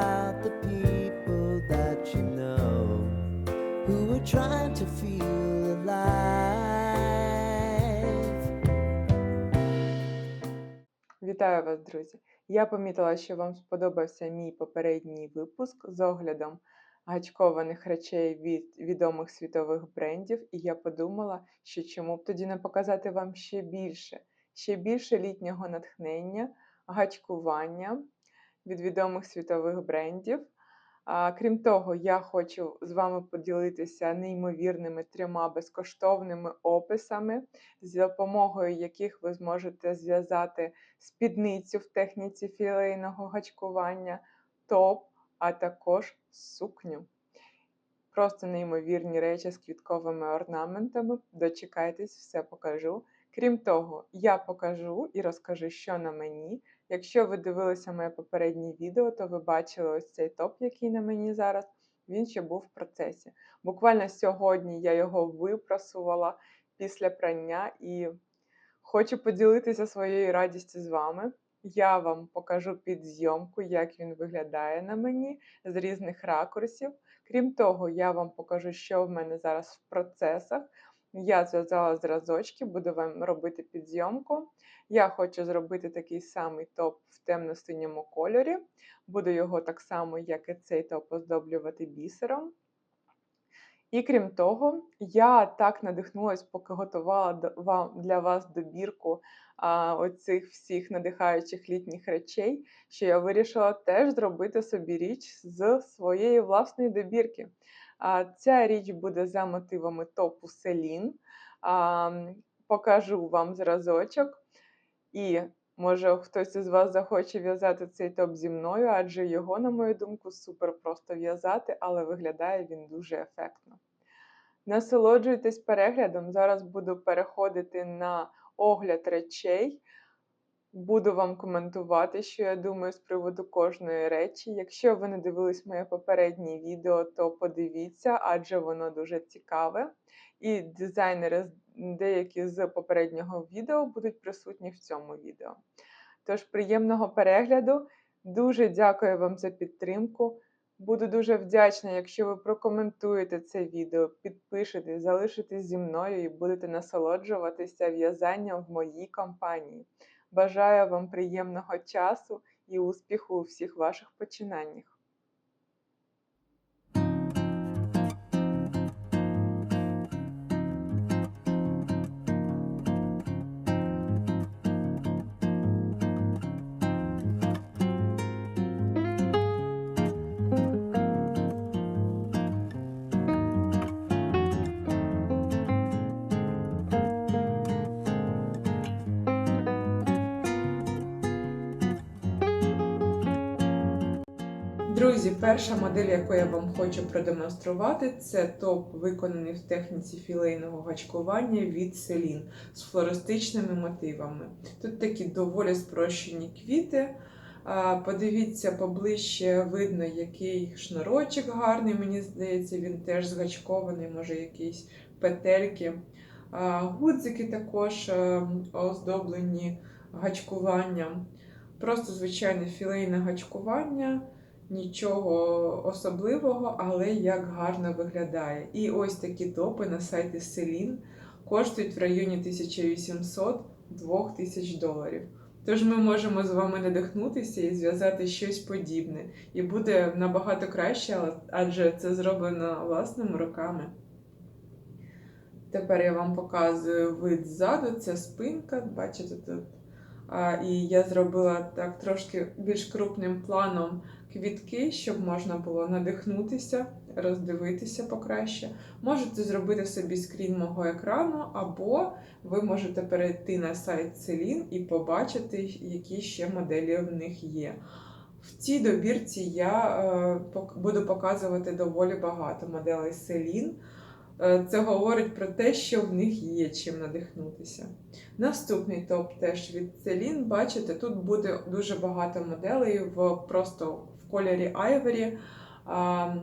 about the people that you know who are trying to feel alive. Вітаю вас, друзі! Я помітила, що вам сподобався мій попередній випуск з оглядом гачкованих речей від відомих світових брендів, і я подумала, що чому б тоді не показати вам ще більше, ще більше літнього натхнення, гачкування від відомих світових брендів. Крім того, я хочу з вами поділитися неймовірними трьома безкоштовними описами, з допомогою яких ви зможете зв'язати спідницю в техніці філейного гачкування, топ, а також сукню. Просто неймовірні речі з квітковими орнаментами. Дочекайтесь, все покажу. Крім того, я покажу і розкажу, що на мені. Якщо ви дивилися моє попереднє відео, то ви бачили ось цей топ, який на мені зараз. Він ще був в процесі. Буквально сьогодні я його випрасувала після прання і хочу поділитися своєю радістю з вами. Я вам покажу під зйомку, як він виглядає на мені з різних ракурсів. Крім того, я вам покажу, що в мене зараз в процесах. Я зв'язала зразочки, буду вам робити підзйомку. Я хочу зробити такий самий топ в темно-синьому кольорі. Буду його так само, як і цей топ, оздоблювати бісером. І крім того, я так надихнулась, поки готувала вам для вас добірку а, оцих всіх надихаючих літніх речей, що я вирішила теж зробити собі річ з своєї власної добірки. Ця річ буде за мотивами топу Селін. Покажу вам зразочок. І може хтось із вас захоче в'язати цей топ зі мною, адже його, на мою думку, супер просто в'язати, але виглядає він дуже ефектно. Насолоджуйтесь переглядом. Зараз буду переходити на огляд речей. Буду вам коментувати, що я думаю з приводу кожної речі. Якщо ви не дивились моє попереднє відео, то подивіться, адже воно дуже цікаве. І дизайнери деякі з попереднього відео будуть присутні в цьому відео. Тож приємного перегляду. Дуже дякую вам за підтримку. Буду дуже вдячна, якщо ви прокоментуєте це відео, підпишетесь, залишитесь зі мною і будете насолоджуватися в'язанням в моїй компанії. Бажаю вам приємного часу і успіху у всіх ваших починаннях. Друзі, перша модель, яку я вам хочу продемонструвати, це топ, виконаний в техніці філейного гачкування від Селін з флористичними мотивами. Тут такі доволі спрощені квіти. Подивіться поближче, видно, який шнурочок гарний, мені здається, він теж згачкований, може якісь петельки. Гудзики також оздоблені гачкуванням. Просто звичайне філейне гачкування нічого особливого, але як гарно виглядає. І ось такі топи на сайті Селін коштують в районі 1800-2000 доларів. Тож ми можемо з вами надихнутися і зв'язати щось подібне. І буде набагато краще, адже це зроблено власними руками. Тепер я вам показую вид ззаду, це спинка, бачите тут. І я зробила так трошки більш крупним планом квітки, щоб можна було надихнутися, роздивитися покраще. Можете зробити собі скрін мого екрану, або ви можете перейти на сайт Celine і побачити, які ще моделі в них є. В цій добірці я е, буду показувати доволі багато моделей Celine. Е, Це говорить про те, що в них є чим надихнутися. Наступний топ теж від Celine. Бачите, тут буде дуже багато моделей в просто в кольорі Ivory. А,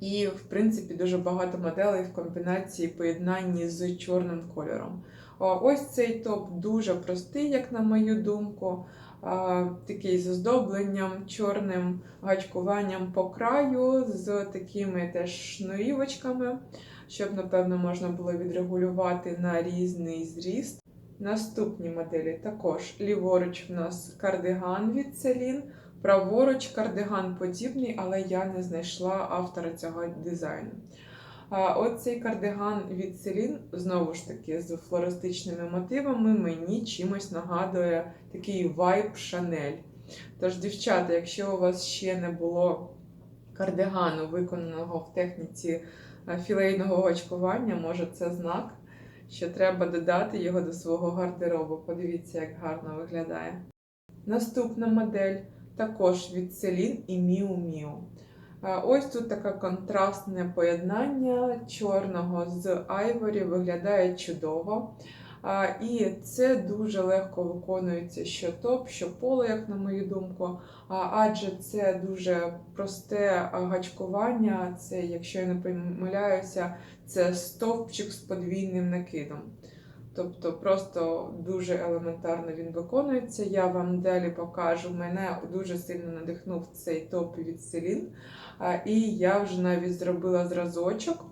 і, в принципі, дуже багато моделей в комбінації поєднанні з чорним кольором. Ось цей топ дуже простий, як на мою думку. такий з оздобленням, чорним гачкуванням по краю, з такими теж шнурівочками, щоб, напевно, можна було відрегулювати на різний зріст. Наступні моделі також ліворуч в нас кардиган від Celine, праворуч кардиган подібний, але я не знайшла автора цього дизайну. А от кардиган від Celine, знову ж таки, з флористичними мотивами, мені чимось нагадує такий вайб Шанель. Тож, дівчата, якщо у вас ще не було кардигану, виконаного в техніці філейного гачкування, може це знак, що треба додати його до свого гардеробу. Подивіться, як гарно виглядає. Наступна модель також від Селін і Міу. Е, Ось тут таке контрастне поєднання чорного з айворі виглядає чудово. І це дуже легко виконується що топ, що поле, як на мою думку. Адже це дуже просте гачкування. Це, якщо я не помиляюся, це стовпчик з подвійним накидом. Тобто просто дуже елементарно він виконується. Я вам далі покажу. Мене дуже сильно надихнув цей топ від Селін. І я вже навіть зробила зразочок.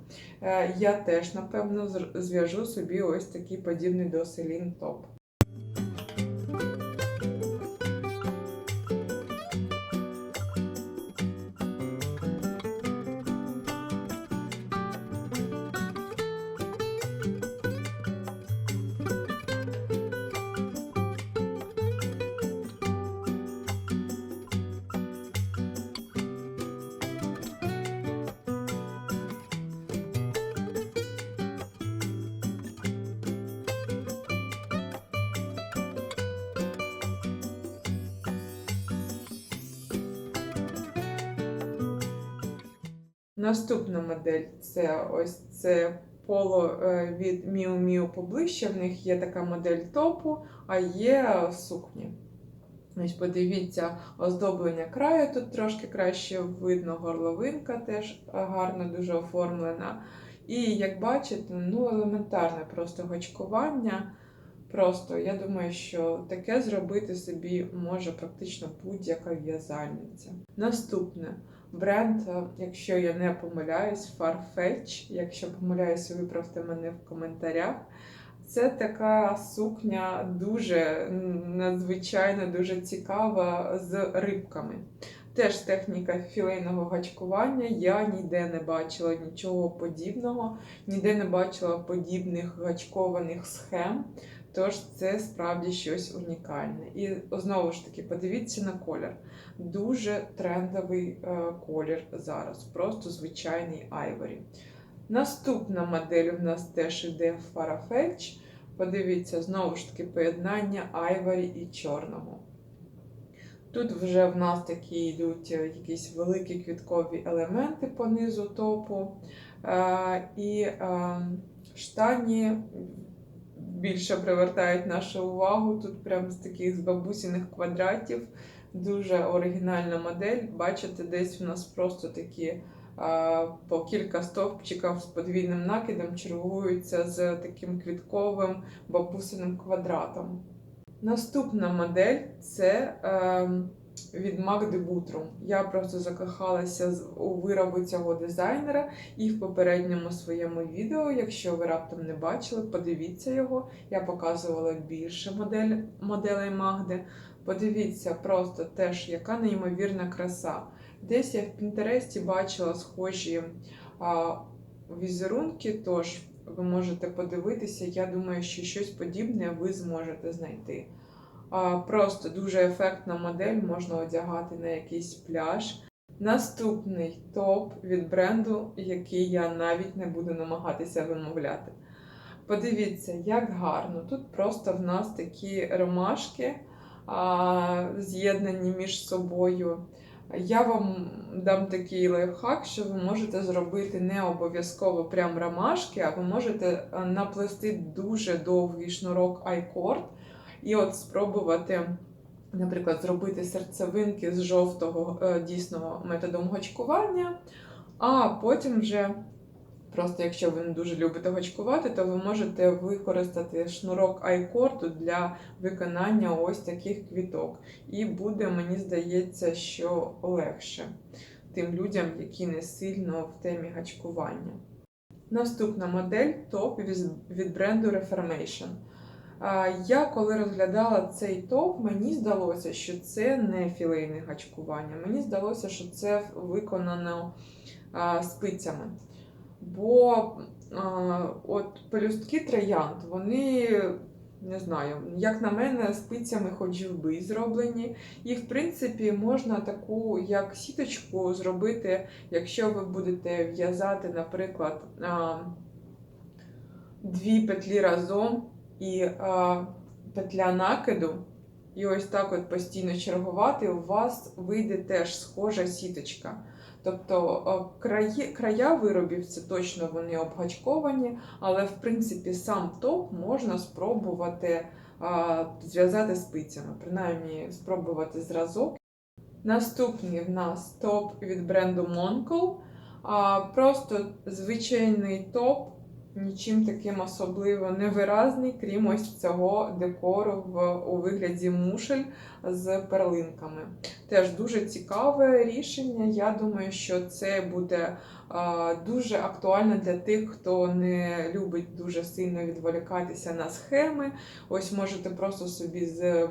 Е, Я теж, напевно, зв'яжу собі ось такий подібний до Селін топ. Наступна модель це ось це поло е, від Miu Miu поближче. В них є така модель топу, а є сукні. Ось подивіться, оздоблення краю тут трошки краще видно, горловинка теж гарно дуже оформлена. І як бачите, ну елементарне просто гачкування. Просто я думаю, що таке зробити собі може практично будь-яка в'язальниця. Наступне бренд, е, якщо я не помиляюсь, Farfetch. Якщо помиляюсь, виправте мене в коментарях. Це така сукня дуже надзвичайно дуже цікава з рибками. Теж техніка філейного гачкування. Я ніде не бачила нічого подібного, ніде не бачила подібних гачкованих схем. Тож це справді щось унікальне. І знову ж таки, подивіться на колір. Дуже трендовий е, колір зараз, просто звичайний айворі. Наступна модель у нас теж іде Farfetch. Подивіться, знову ж таки, поєднання айворі і чорного. Тут вже в нас такі йдуть е, якісь великі квіткові елементи по низу топу. Е, І е, штані більше привертають нашу увагу. Тут прям з таких з бабусіних квадратів. Дуже оригінальна модель. Бачите, десь у нас просто такі а, по кілька стовпчиків з подвійним накидом чергуються з таким квітковим бабусиним квадратом. Наступна модель це е, від Магди Бутрум. Я просто закохалася у вироби цього дизайнера і в попередньому своєму відео, якщо ви раптом не бачили, подивіться його. Я показувала більше модель, моделей Магди. Подивіться просто теж, яка неймовірна краса. Десь я в Пінтересті бачила схожі а, візерунки, тож ви можете подивитися. Я думаю, що щось подібне ви зможете знайти. Просто дуже ефектна модель, можна одягати на якийсь пляж. Наступний топ від бренду, який я навіть не буду намагатися вимовляти. Подивіться, як гарно. Тут просто в нас такі ромашки а, з'єднані між собою. Я вам дам такий лайфхак, що ви можете зробити не обов'язково прям ромашки, а ви можете наплести дуже довгий шнурок айкорд і от спробувати, наприклад, зробити серцевинки з жовтого е, дійсно методом гачкування, а потім вже Просто якщо ви не дуже любите гачкувати, то ви можете використати шнурок айкорту для виконання ось таких квіток. І буде, мені здається, що легше тим людям, які не сильно в темі гачкування. Наступна модель топ від бренду Reformation. Я коли розглядала цей топ, мені здалося, що це не філейне гачкування. Мені здалося, що це виконано спицями. Бо от пелюстки троянд, вони, не знаю, як на мене, спицями хоч би зроблені. І, в принципі, можна таку як сіточку зробити, якщо ви будете в'язати, наприклад, дві петлі разом і а, петля накиду, і ось так от постійно чергувати, у вас вийде теж схожа сіточка. Тобто а, краї, края виробів це точно вони обгачковані, але в принципі сам топ можна спробувати а, зв'язати спицями, принаймні спробувати зразок. Наступний в нас топ від бренду Moncol. А, Просто звичайний топ, нічим таким особливо невиразний, крім ось цього декору в, у вигляді мушель з перлинками. Теж дуже цікаве рішення. Я думаю, що це буде дуже актуально для тих, хто не любить дуже сильно відволікатися на схеми. Ось можете просто собі з,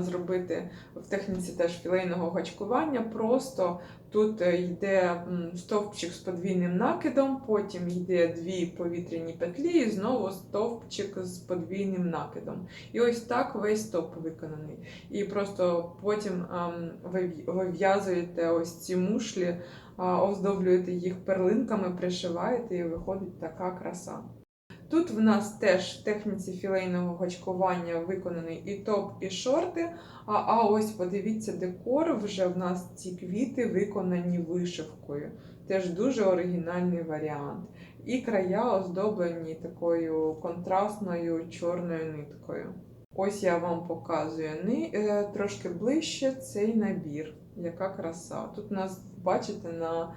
зробити в техніці теж філейного гачкування. Просто тут йде стовпчик з подвійним накидом, потім йде дві повітряні петлі, і знову стовпчик з подвійним накидом. І ось так весь топ виконаний. І просто потім ем, ви в'язуєте ось ці мушлі, оздоблюєте їх перлинками, пришиваєте, і виходить така краса. Тут в нас теж в техніці філейного гачкування виконаний і топ, і шорти. А, а ось подивіться, декор вже в нас ці квіти виконані вишивкою. Теж дуже оригінальний варіант. І края оздоблені такою контрастною чорною ниткою. Ось я вам показую е, трошки ближче цей набір. Яка краса. Тут у нас, бачите, на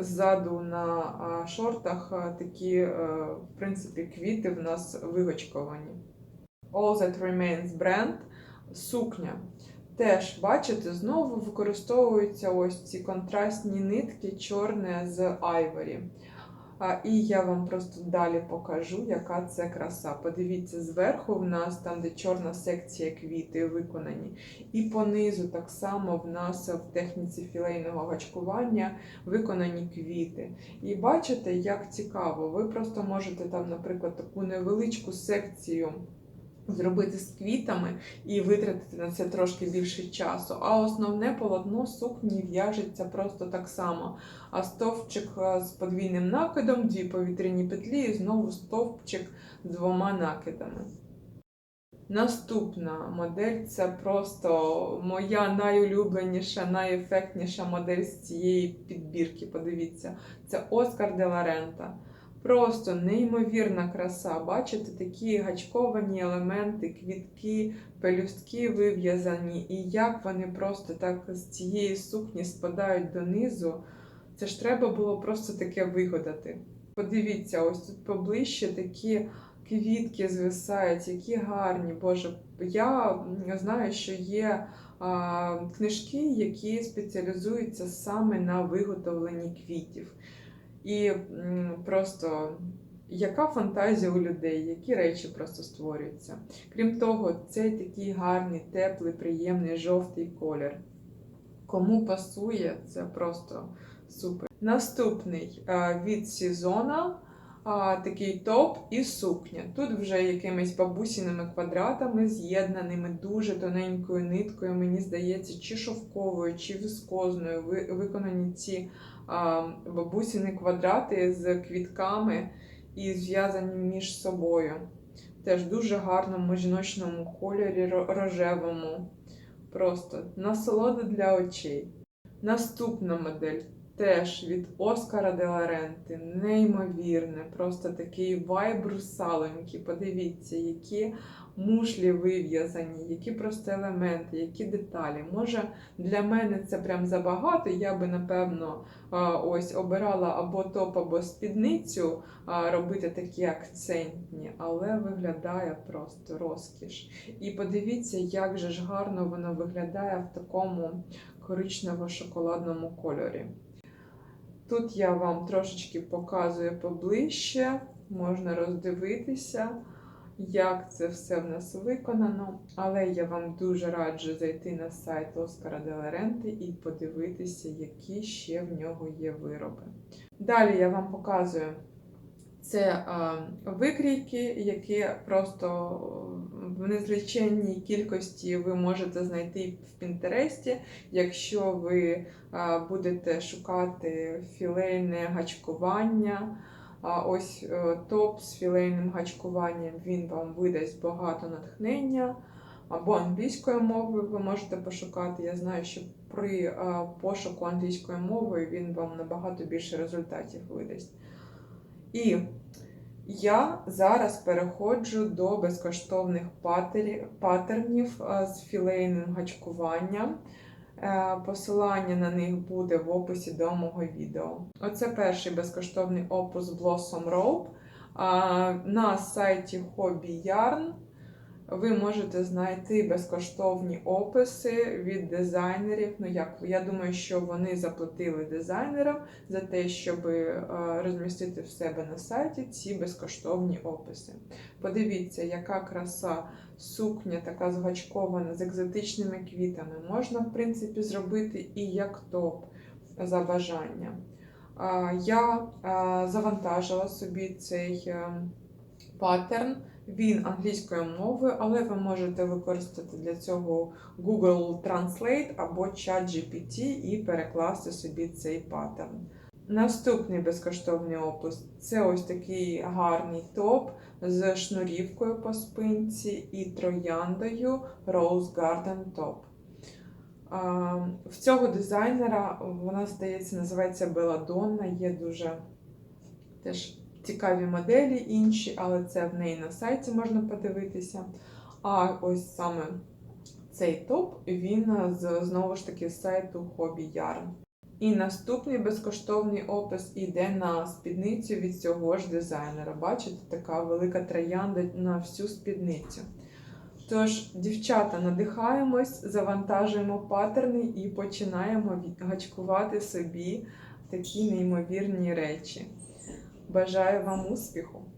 ззаду на шортах такі, е, в принципі, квіти в нас вигочковані. All That Remains бренд, сукня. Теж, бачите, знову використовуються ось ці контрастні нитки, чорне з айворі. А, і я вам просто далі покажу, яка це краса. Подивіться, зверху в нас, там, де чорна секція квіти виконані, і понизу так само в нас в техніці філейного гачкування виконані квіти. І бачите, як цікаво, ви просто можете там, наприклад, таку невеличку секцію зробити з квітами і витратити на це трошки більше часу. А основне полотно сукні в'яжеться просто так само. А стовпчик е, з подвійним накидом, дві повітряні петлі і знову стовпчик з двома накидами. Наступна модель це просто моя найулюбленіша, найефектніша модель з цієї підбірки. Подивіться, це Оскар де Рента. Просто неймовірна краса. Бачите, такі гачковані елементи, квітки, пелюстки вив'язані, і як вони просто так з цієї сукні спадають донизу. Це ж треба було просто таке вигадати. Подивіться, ось тут поближче такі квітки звисають, які гарні. Боже, я знаю, що є а, книжки, які спеціалізуються саме на виготовленні квітів. І просто яка фантазія у людей, які речі просто створюються. Крім того, цей такий гарний, теплий, приємний жовтий колір. Кому пасує, це просто супер. Наступний від сезона а, такий топ і сукня. Тут вже якимись бабусіними квадратами, з'єднаними дуже тоненькою ниткою, мені здається, чи шовковою, чи віскозною. Ви, виконані ці а, бабусіни квадрати з квітками і зв'язані між собою. Теж дуже гарному жіночному кольорі рожевому. Просто насолода для очей. Наступна модель теж від Оскара де ла Ренти. Неймовірне, просто такий вайб русалоньки. Подивіться, які мушлі вив'язані, які просто елементи, які деталі. Може, для мене це прям забагато. Я би, напевно, ось обирала або топ, або спідницю робити такі акцентні, але виглядає просто розкіш. І подивіться, як же ж гарно воно виглядає в такому коричнево-шоколадному кольорі. Тут я вам трошечки показую поближче, можна роздивитися, як це все в нас виконано. Але я вам дуже раджу зайти на сайт Оскара де ла Ренти і подивитися, які ще в нього є вироби. Далі я вам показую це викрійки, які просто в незліченній кількості ви можете знайти в Пінтересті, якщо ви будете шукати філейне гачкування. Ось е, топ з філейним гачкуванням він вам видасть багато натхнення. Або англійською мовою ви можете пошукати. Я знаю, що при пошуку англійською мовою він вам набагато більше результатів видасть. І я зараз переходжу до безкоштовних патернів е, з філейним гачкуванням. Е, Посилання на них буде в описі до мого відео. Оце перший безкоштовний опус Blossom Rope. На сайті Hobby Yarn ви можете знайти безкоштовні описи від дизайнерів. Ну як я думаю, що вони заплатили дизайнерам за те, щоб е, розмістити в себе на сайті ці безкоштовні описи. Подивіться, яка краса сукня, така згачкована з екзотичними квітами. Можна, в принципі, зробити і як топ за бажанням. Я завантажила собі цей е, паттерн. Він англійською мовою, але ви можете використати для цього Google Translate або ChatGPT і перекласти собі цей паттерн. Наступний безкоштовний опис це ось такий гарний топ з шнурівкою по спинці і трояндою Rose Garden Top. В цього дизайнера вона, здається, називається Беладонна, є дуже теж цікаві моделі інші, але це в неї на сайті можна подивитися. А ось саме цей топ, він з, знову ж таки з сайту Hobby Yarn. І наступний безкоштовний опис іде на спідницю від цього ж дизайнера. Бачите, така велика троянда на всю спідницю. Тож, дівчата, надихаємось, завантажуємо паттерни і починаємо гачкувати собі такі неймовірні речі. Бажаю вам успіху!